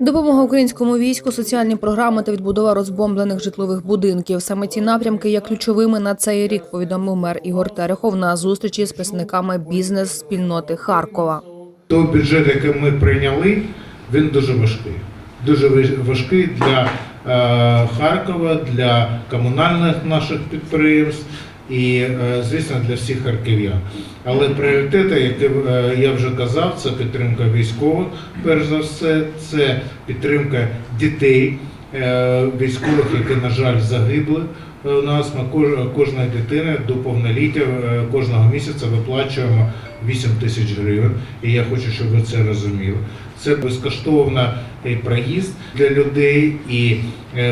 Допомога українському війську, соціальні програми та відбудова розбомблених житлових будинків. Саме ці напрямки є ключовими на цей рік. Повідомив мер Ігор Терехов на зустрічі з представниками бізнес-спільноти Харкова. Той бюджет, який ми прийняли, він дуже важкий. Дуже важ- важкий для е, Харкова, для комунальних наших підприємств і, е, звісно, для всіх харків'ян. Але пріоритети, які е, я вже казав, це підтримка військових, перш за все, це підтримка дітей е, військових, які, на жаль, загибли. У нас ми кож- кожної дитини до повноліття кожного місяця виплачуємо 8 тисяч гривень. І я хочу, щоб ви це розуміли. Це безкоштовна е, проїзд для людей і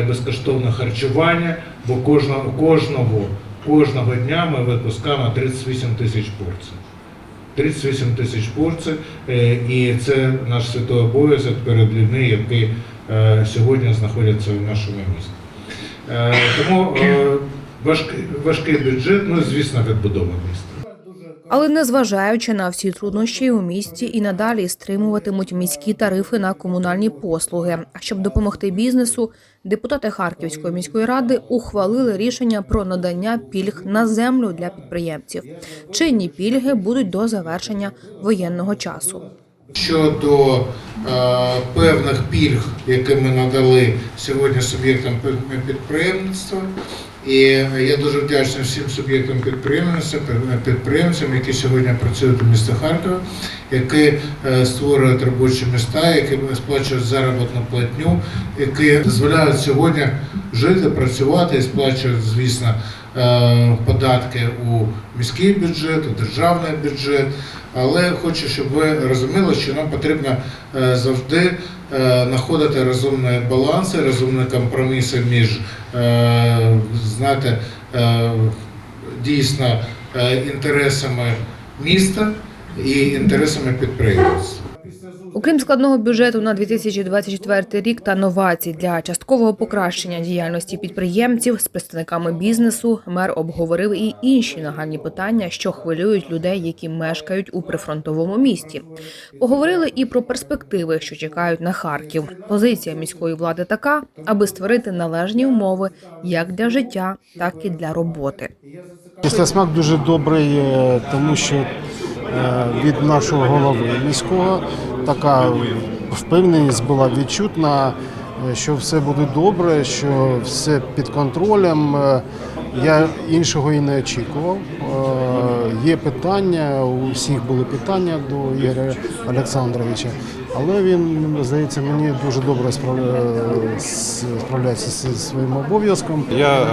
безкоштовне харчування, бо кожного, кожного, кожного дня ми випускаємо 38 тисяч порцій. 38 тисяч порцій, е, і це наш святий обов'язок перед людьми, які е, сьогодні знаходяться в нашому місті. Е, Тому важкий бюджет, ну звісно, відбудова міста. Але незважаючи на всі труднощі у місті і надалі стримуватимуть міські тарифи на комунальні послуги. А щоб допомогти бізнесу, депутати Харківської міської ради ухвалили рішення про надання пільг на землю для підприємців. Чинні пільги будуть до завершення воєнного часу. Щодо е, певних пільг, які ми надали сьогодні суб'єктам під- підприємництва, і я дуже вдячний всім суб'єктам підприємництва, підприємцям, які сьогодні працюють у місті Харкова, які е, створюють робочі міста, які сплачують заробітну платню, які дозволяють сьогодні жити, працювати і сплачують, звісно, е, податки у міський бюджет, у державний бюджет. Але хочу, щоб ви розуміли, що нам потрібно е, завжди е, знаходити розумні баланси, розумні компроміси між знаєте, дійсно інтересами міста і інтересами підприємства. Окрім складного бюджету на 2024 рік та новацій для часткового покращення діяльності підприємців з представниками бізнесу, мер обговорив і інші нагальні питання, що хвилюють людей, які мешкають у прифронтовому місті. Поговорили і про перспективи, що чекають на Харків. Позиція міської влади така, аби створити належні умови як для життя, так і для роботи. Післясмак дуже добрий, е, тому що від нашого голови міського така впевненість була відчутна, е, що все буде добре, що все під контролем. Е, Я іншого і не очікував. Е, Є питання, у всіх були питання до Ігоря Олександровича, але він, здається, мені дуже добре справля- справляється зі своїм обов'язком. Я е,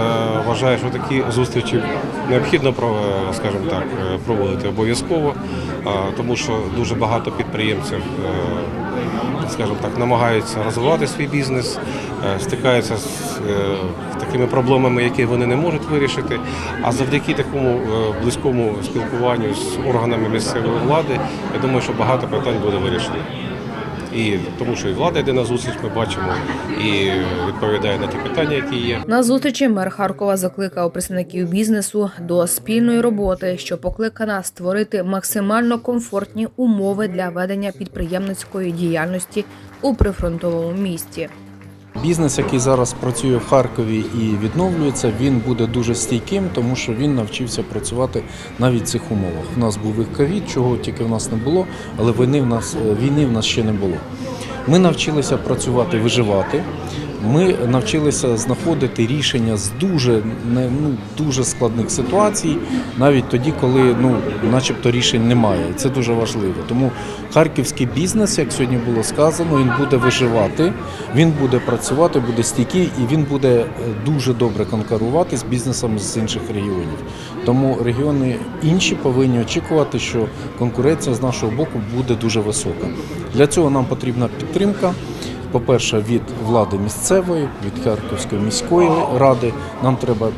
вважаю, що такі зустрічі необхідно е, скажімо так, е, проводити обов'язково, е, тому що дуже багато підприємців, е, скажімо так, намагаються розвивати свій бізнес, е, стикаються з е, такими проблемами, які вони не можуть вирішити. А завдяки такому е, близькому спілкуванню з органами місцевої влади, я думаю, що багато питань буде вирішено. І тому, що і влада йде на зустріч, ми бачимо і відповідає на ті питання, які є. На зустрічі мер Харкова закликав представників бізнесу до спільної роботи, що покликана створити максимально комфортні умови для ведення підприємницької діяльності у прифронтовому місті. Бізнес, який зараз працює в Харкові і відновлюється, він буде дуже стійким, тому що він навчився працювати навіть в цих умовах. У нас був і ковід, чого тільки в нас не було, але війни в нас війни в нас ще не було. Ми навчилися працювати, виживати. Ми навчилися знаходити рішення з дуже ну дуже складних ситуацій, навіть тоді, коли ну, начебто рішень немає. Це дуже важливо. Тому харківський бізнес, як сьогодні було сказано, він буде виживати, він буде працювати, буде стійкий і він буде е, дуже добре конкурувати з бізнесом з інших регіонів. Тому регіони інші повинні очікувати, що конкуренція з нашого боку буде дуже висока. Для цього нам потрібна підтримка. По-перше, від влади місцевої, від Харківської міської ради нам треба е,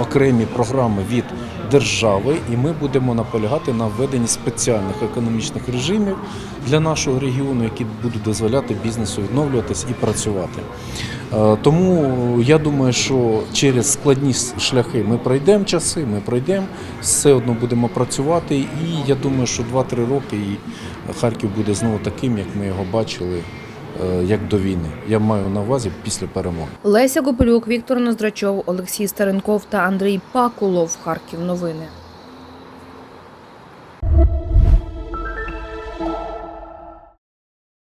окремі програми від держави, і ми будемо наполягати на введенні спеціальних економічних режимів для нашого регіону, які будуть дозволяти бізнесу відновлюватись і працювати. Е, Тому я думаю, що через складні шляхи ми пройдемо часи, ми пройдемо, все одно будемо працювати. І я думаю, що 2-3 роки і Харків буде знову таким, як ми його бачили, як до війни. Я маю на увазі після перемоги. Леся Гопелюк, Віктор Ноздрачов, Олексій Старенков та Андрій Пакулов. Харків новини.